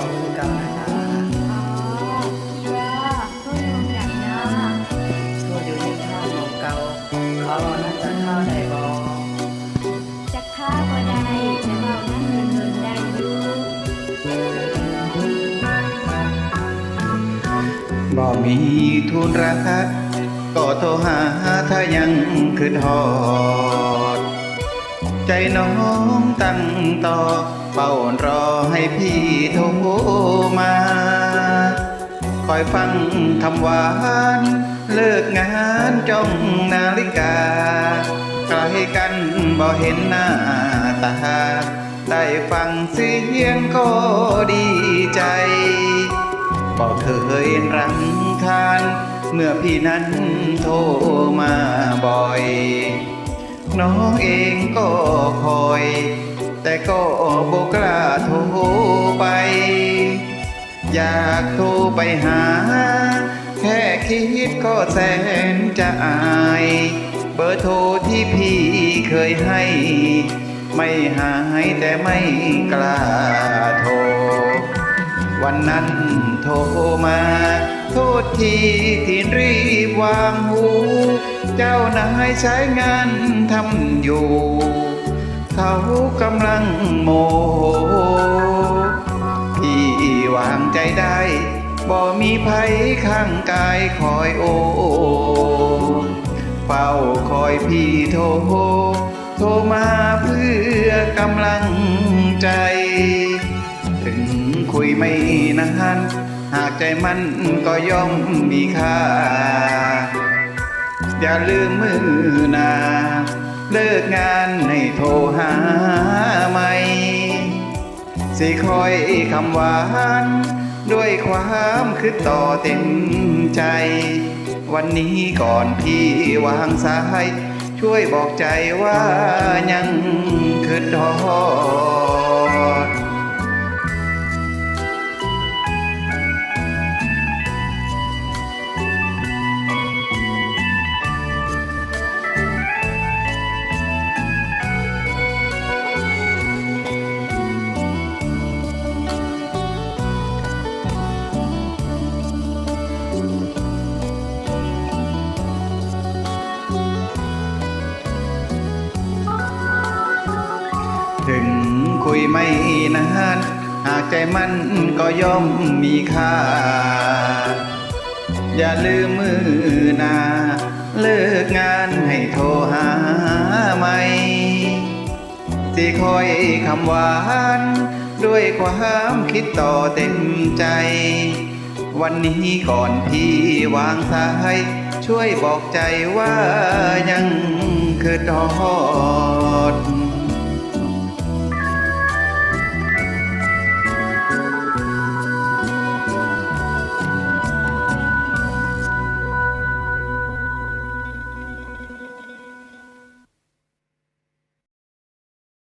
สายกับทัวร์มือเก่านะคะอ๋อคิดว่าเพื่อนคนใหญ่นะทัวร์อยู่ในท่าของเก่าเขาน่าจะข้าได้บอจะฆ่าก็ได้แต่เรานั่งเงินเงินได้อยู่บ่มีทุนรักก็โทรหาถ้ายังคือทอด ใจน้องตั้งต่อ เป่ารอให้พี่โทรมา คอยฟังคำหวาน เลิกงานจ้องนาฬิกาใกล้กันบ่เห็นหน้าตา ได้ฟังเสียงก็ดีใจบอกเคยรังคานเมื่อพี่นั้นโทรมาบ่อย น้องเองก็คอย แต่ก็บกกล้าโทรไป อยากโทรไปหา แค่คิดก็แสนจะอาย เบอร์โทรที่พี่เคยให้ ไม่หายแต่ไม่กล้าโทร วันนั้นโทรมา โทษทีที่รีบวางหู เจ้านายใช้งานทำอยู่ เขากำลังโมโหพี่วางใจได้บ่มีภัยข้างกายคอยโอเฝ้าคอยพี่โทรโทรมาเพื่อกำลังใจ ถึงคุยไม่นานหากใจมันก็ย่อมมีค่า อย่าลืมมือนา เลิกงานให้โทรหาใหม่ สิคอยคำหวาน ด้วยความคือต่อเต็มใจ วันนี้ก่อนพี่วางสาย ช่วยบอกใจว่ายังคือทอ คุยไม่นานหากใจมันก็ย่อมมีค่า อย่าลืมมือนา เลิกงานให้โทรหาใหม่ที่คอยคำหวาน ด้วยความคิดต่อเต็มใจ วันนี้ก่อนพี่วางสาย ช่วยบอกใจว่ายังคือทอด